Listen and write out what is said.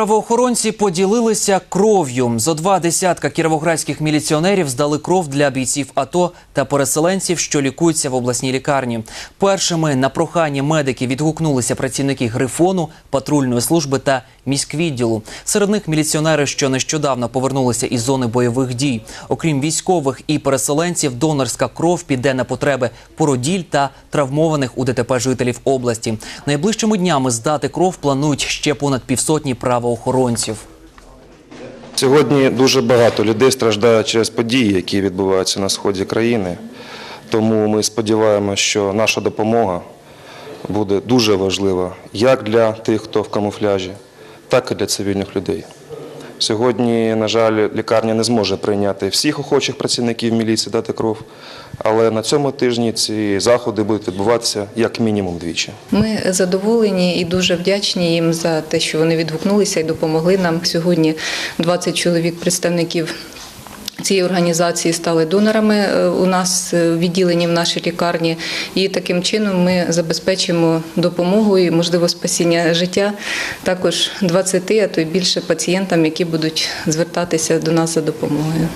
Правоохоронці поділилися кров'ю. Зо два десятка кіровоградських міліціонерів здали кров для бійців АТО та переселенців, що лікуються в обласній лікарні. Першими на прохання медиків відгукнулися працівники грифону, патрульної служби та міськвідділу. Серед них міліціонери, що нещодавно повернулися із зони бойових дій. Окрім військових і переселенців, донорська кров піде на потреби породіль та травмованих у ДТП жителів області. Найближчими днями здати кров планують ще понад півсотні правоохоронців. Сьогодні дуже багато людей страждають через події, які відбуваються на сході країни. Тому ми сподіваємося, що наша допомога буде дуже важлива як для тих, хто в камуфляжі, так і для цивільних людей. Сьогодні, на жаль, лікарня не зможе прийняти всіх охочих працівників міліції дати кров, але на цьому тижні ці заходи будуть відбуватися як мінімум двічі. Ми задоволені і дуже вдячні їм за те, що вони відгукнулися і допомогли нам. Сьогодні 20 чоловік представників. Цієї організації стали донорами е, у нас е, відділені в нашій лікарні, і таким чином ми забезпечимо допомогу і можливо спасіння життя також 20, а то й більше пацієнтам, які будуть звертатися до нас за допомогою.